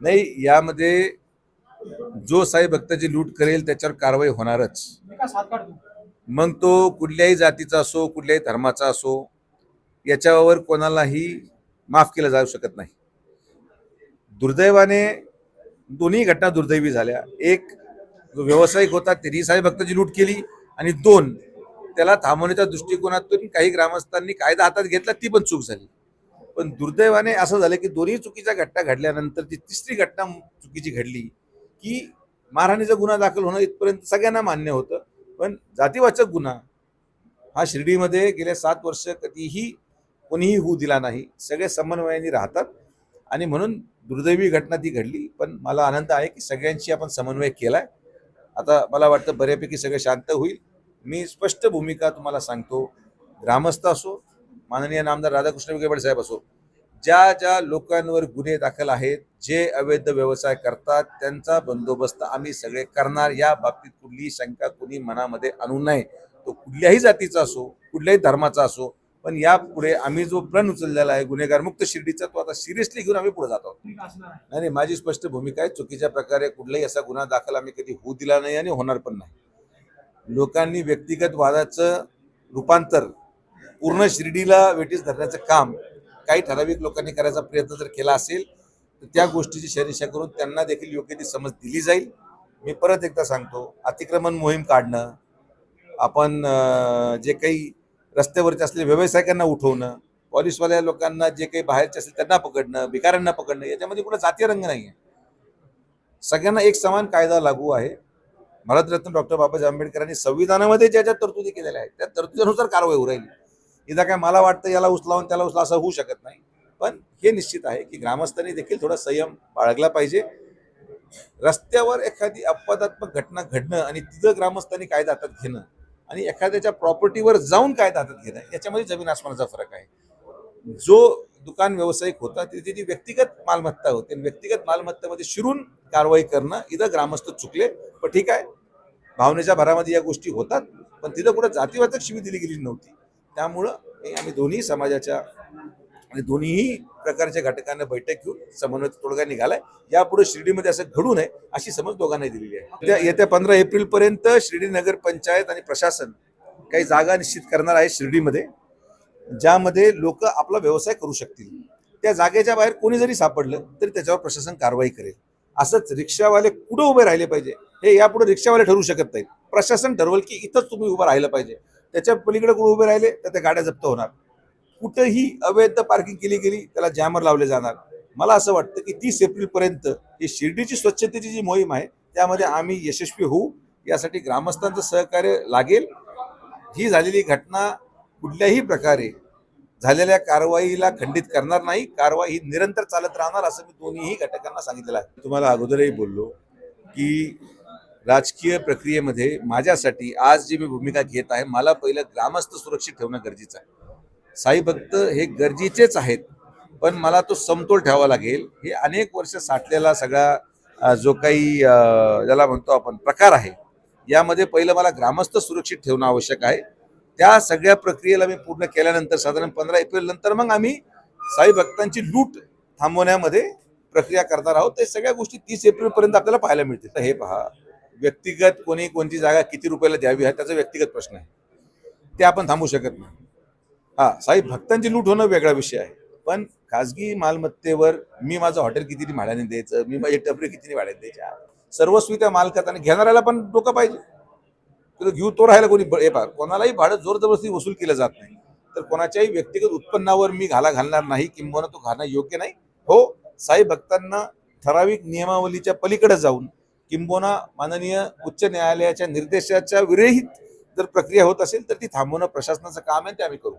नाही यामध्ये जो साई भक्ताची लूट करेल त्याच्यावर कारवाई होणारच. मग तो कुठल्याही जातीचा असो कुठल्याही धर्माचा असो याच्यावर कोणालाही माफ केलं जाऊ शकत नाही. दुर्दैवाने दोन्ही घटना दुर्दैवी झाल्या. एक जो व्यावसायिक होता त्यांनी साई भक्ताची लूट केली आणि दोन त्याला थांबवण्याच्या दृष्टिकोनातून काही ग्रामस्थांनी कायदा हातात घेतला ती पण चूक झाली. पण दुर्दैवाने असं झालं की दोन्ही चुकीच्या घटना घडल्यानंतर जी तिसरी घटना चुकीची घडली की मारहाणीचा गुन्हा दाखल होणं इथपर्यंत सगळ्यांना मान्य होतं. पण जातीवाचक गुन्हा हा शिर्डीमध्ये गेल्या सात वर्ष कधीही कोणीही होऊ दिला नाही. सगळे समन्वयाने राहतात आणि म्हणून दुर्दैवी घटना ती घडली. पण मला आनंद आहे की सगळ्यांशी आपण समन्वय केलाय. आता मला वाटतं बऱ्यापैकी सगळं शांत होईल. मी स्पष्ट भूमिका तुम्हाला सांगतो. ग्रामस्थ असो माननीय नामदार राधाकृष्ण विखे साहेब असो ज्या ज्या लोकांवर गुन्हे दाखल आहेत जे अवैध व्यवसाय करतात त्यांचा बंदोबस्त आम्ही सगळे करणार. या बाबतीत कुठलीही शंका कुणी मनामध्ये आणू नये. तो कुठल्याही जातीचा असो कुठल्याही धर्माचा असो पण यापुढे आम्ही जो प्रण उचललेला आहे गुन्हेगार मुक्त शिर्डीचा तो आता सिरियसली घेऊन आम्ही पुढे जात नाही, माझी स्पष्ट भूमिका आहे चुकीच्या प्रकारे कुठलाही असा गुन्हा दाखल आम्ही कधी होऊ दिला नाही आणि होणार पण नाही. लोकांनी व्यक्तिगत वादाचं रूपांतर पूर्ण शिर्डीला वेटीस धरण्याचं काम काही ठराविक लोकांनी करायचा प्रयत्न जर केला असेल तर त्या गोष्टीची शहनिशा करून त्यांना देखील योग्य ती समज दिली जाईल. मी परत एकदा सांगतो अतिक्रमण मोहीम काढणं आपण जे काही रस्त्यावरचे असलेले व्यावसायिकांना उठवणं पॉलिसवाल्या लोकांना जे काही बाहेरचे असेल त्यांना पकडणं भिकाऱ्यांना पकडणं याच्यामध्ये कुठं जातीय रंग नाही आहे सगळ्यांना एक समान कायदा लागू आहे. भारतरत्न डॉक्टर बाबासाहेब आंबेडकरांनी संविधानामध्ये ज्या ज्या तरतुदी केलेल्या आहेत त्या तरतुदीनुसार कारवाई होऊ राहिली. इथं काय मला वाटतं याला उचलावून त्याला उचला असं होऊ शकत नाही. पण हे निश्चित आहे की ग्रामस्थांनी देखील थोडा संयम बाळगला पाहिजे. रस्त्यावर एखादी अपवादात्मक घटना घडणं आणि तिथं ग्रामस्थांनी कायदा हातात घेणं आणि एखाद्याच्या प्रॉपर्टीवर जाऊन कायदा हातात घेणं याच्यामध्ये जमीन आसमानाचा फरक आहे. जो दुकान व्यावसायिक होता तिथे जी व्यक्तिगत मालमत्ता होती आणि व्यक्तिगत मालमत्तेमध्ये शिरून कारवाई करणं इथं ग्रामस्थ चुकले पण ठीक आहे. भावनेच्या भरामध्ये या गोष्टी होतात पण तिथं कुठं जातीवाचक शिवी दिली गेली नव्हती. त्यामुळं हे आम्ही दोन्ही समाजाच्या आणि दोन्हीही प्रकारच्या घटकांना बैठक घेऊन समन्वय तोडगा निघालाय. यापुढे शिर्डीमध्ये असं घडू नये अशी समज दोघांनाही दिलेली आहे. उद्या येत्या पंधरा एप्रिल पर्यंत शिर्डी नगर पंचायत आणि प्रशासन काही जागा निश्चित करणार आहे शिर्डीमध्ये ज्यामध्ये लोक आपला व्यवसाय करू शकतील. त्या जागेच्या बाहेर कोणी जरी सापडलं तरी त्याच्यावर प्रशासन कारवाई करेल. असंच रिक्षावाले कुठं उभे राहिले पाहिजे? हे यापुढे रिक्षावाले ठरवू शकत नाहीत. प्रशासन ठरवल की इथंच तुम्ही उभं राहिलं पाहिजे. त्याच्या पलीकडे कुठे उभे राहिले तर त्या गाड्या जप्त होणार. कुठंही अवैध पार्किंग केली गेली त्याला जॅमर लावले जाणार. मला असं वाटतं की तीस एप्रिलपर्यंत ही शिर्डीची स्वच्छतेची जी मोहीम आहे त्यामध्ये आम्ही यशस्वी होऊ यासाठी ग्रामस्थांचं सहकार्य लागेल. ही झालेली घटना कुठल्याही प्रकारे झालेल्या कारवाईला खंडित करणार नाही. कारवाई ही निरंतर चालत राहणार असं मी दोन्हीही घटकांना सांगितलेलं आहे. तुम्हाला अगोदरही बोललो की राजकीय प्रक्रियेमध्ये माझ्यासाठी आज जी मी भूमिका घेत आहे मला पहिलं ग्रामस्थ सुरक्षित ठेवणं गरजेचं आहे. साई भक्त हे गरजेचेच आहेत पण मला तो समतोल ठेवावा लागेल. हे अनेक वर्ष साठलेला सगळा जो काही ज्याला म्हणतो आपण प्रकार आहे यामध्ये पहिलं मला ग्रामस्थ सुरक्षित ठेवणं आवश्यक आहे. त्या सगळ्या प्रक्रियेला मी पूर्ण केल्यानंतर साधारण पंधरा एप्रिल नंतर मग आम्ही साई भक्तांची लूट थांबवण्यामध्ये प्रक्रिया करणार आहोत. ते सगळ्या गोष्टी तीस एप्रिल पर्यंत आपल्याला पाहायला मिळतील. तर हे पहा. व्यक्तिगत कोणी कोणती जागा किती रुपयाला द्यावी हा त्याचा व्यक्तिगत प्रश्न आहे. ते आपण थांबू शकत नाही. हा साई भक्तांची लूट होणं वेगळा विषय आहे. पण खाजगी मालमत्तेवर मी माझं हॉटेल किती भाड्याने द्यायचं मी माझी टपरी किती भाड्याने द्यायच्या सर्वस्वी त्या मालकात आणि घेणाऱ्याला पण डोकं पाहिजे. तुला घेऊ तो राहायला कोणी ब- कोणालाही भाडं जोर जबरदस्ती वसूल केलं जात नाही. तर कोणाच्याही व्यक्तिगत उत्पन्नावर मी घाला घालणार नाही किंवा तो घालणं योग्य नाही. हो साई भक्तांना ठराविक नियमावलीच्या पलीकडे जाऊन किंबोना माननीय उच्च न्यायालयाच्या निर्देशाच्या विरहित जर प्रक्रिया होत असेल तर ती थांबवणं प्रशासनाचं काम आहे ते आम्ही करू.